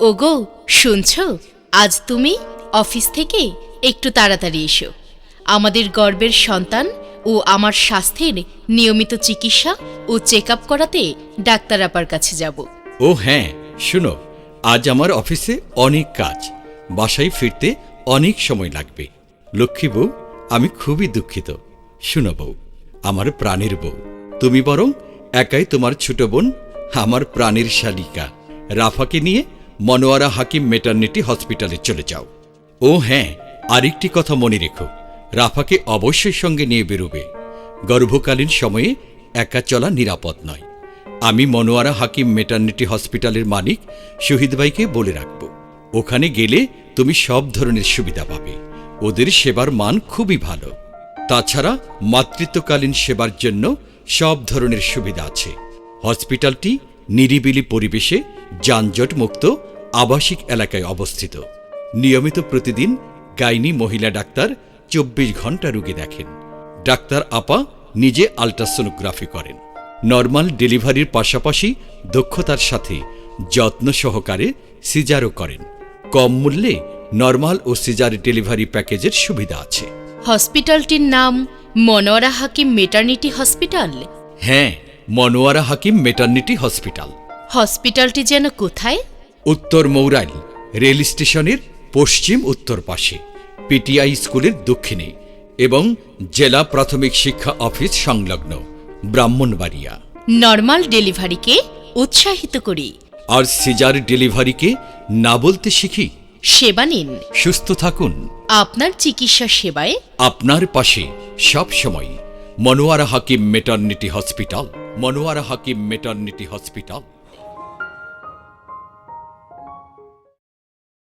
ওগো, শুনছ? আজ তুমি অফিস থেকে একটু তাড়াতাড়ি এসো। আমাদের গর্বের সন্তান ও আমার স্বাস্থ্যের নিয়মিত চিকিৎসা ও চেক আপ করাতে ডাক্তার আপার কাছে যাব। ও হ্যাঁ শুনো, আজ আমার অফিসে অনেক কাজ। বাসায় ফিরতে অনেক সময় লাগবে। লক্ষ্মী বউ, আমি খুবই দুঃখিত। শুনো বউ, আমার প্রাণের বউ। তুমি বরং একাই তোমার ছোট বোন, আমার প্রাণের শালিকা। রাফাকে নিয়ে মনোয়ারা হাকিম মেটার্নিটি হসপিটালে চলে যাও। ও হ্যাঁ আরেকটি কথা মনে রেখো। রাফাকে অবশ্যই সঙ্গে নিয়ে বেরোবে। গর্ভকালীন সময়ে একা চলা নিরাপদ নয়। আমি মনোয়ারা হাকিম মেটার্নিটি হসপিটালের মালিক, শহীদ ভাইকে বলে রাখব। ওখানে গেলে তুমি সব ধরনের সুবিধা পাবে। ওদের সেবার মান খুবই ভালো। তাছাড়া মাতৃত্বকালীন সেবার জন্য সব ধরনের সুবিধা আছে। হসপিটালটি নিরিবিলি পরিবেশে যানজট মুক্ত আবাসিক এলাকায় অবস্থিত। নিয়মিত প্রতিদিন গাইনি মহিলা ডাক্তার চব্বিশ ঘণ্টা রোগী দেখেন। ডাক্তার আপা নিজে আলট্রাসোনোগ্রাফি করেন। নর্মাল ডেলিভারির পাশাপাশি দক্ষতার সাথে যত্ন সহকারে সিজারও করেন। কম মূল্যে নর্মাল ও সিজার ডেলিভারি প্যাকেজের সুবিধা আছে। হসপিটালটির নাম মনোয়ারা হাকিম মেটার্নিটি হসপিটাল? হ্যাঁ মনোয়ারা হাকিম মেটার্নিটি হসপিটাল। হসপিটালটি যেন কোথায়? উত্তর মৌরাইল রেল স্টেশনের পশ্চিম উত্তর পাশে পিটিআই স্কুলের দক্ষিণে এবং জেলা প্রাথমিক শিক্ষা অফিস সংলগ্ন ব্রাহ্মণবাড়িয়া। নর্মাল ডেলিভারিকে উৎসাহিত করি। আর সিজার ডেলিভারিকে না বলতে শিখি। সেবা নিন। সুস্থ থাকুন। আপনার চিকিৎসা সেবায় আপনার পাশে সব সময় Monowara Hakim maternity hospital Monowara Hakim maternity hospital